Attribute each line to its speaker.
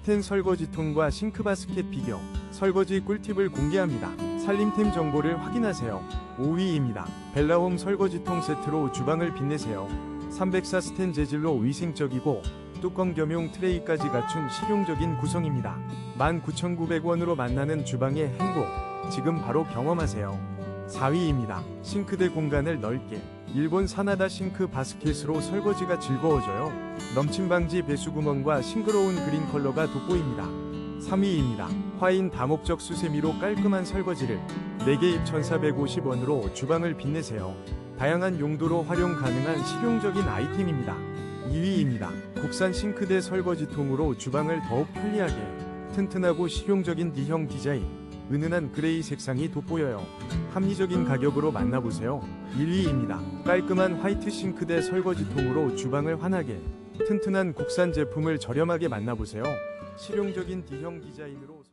Speaker 1: 스텐 설거지통과 싱크바스켓 비교, 설거지 꿀팁을 공개합니다. 살림템 정보를 확인하세요. 5위입니다. 벨라홈 설거지통 세트로 주방을 빛내세요. 304 스텐 재질로 위생적이고 뚜껑 겸용 트레이까지 갖춘 실용적인 구성입니다. 19,900원으로 만나는 주방의 행복, 지금 바로 경험하세요. 4위입니다. 싱크대 공간을 넓게 일본 사나다 싱크 바스켓으로 설거지가 즐거워져요. 넘침 방지 배수구멍과 싱그러운 그린 컬러가 돋보입니다. 3위입니다. 화인 다목적 수세미로 깔끔한 설거지를 4개 입 1,450원으로 주방을 빛내세요. 다양한 용도로 활용 가능한 실용적인 아이템입니다. 2위입니다. 국산 싱크대 설거지통으로 주방을 더욱 편리하게 튼튼하고 실용적인 D형 디자인 은은한 그레이 색상이 돋보여요. 합리적인 가격으로 만나보세요. 1위입니다. 깔끔한 화이트 싱크대 설거지통으로 주방을 환하게 튼튼한 국산 제품을 저렴하게 만나보세요. 실용적인 D형 디자인으로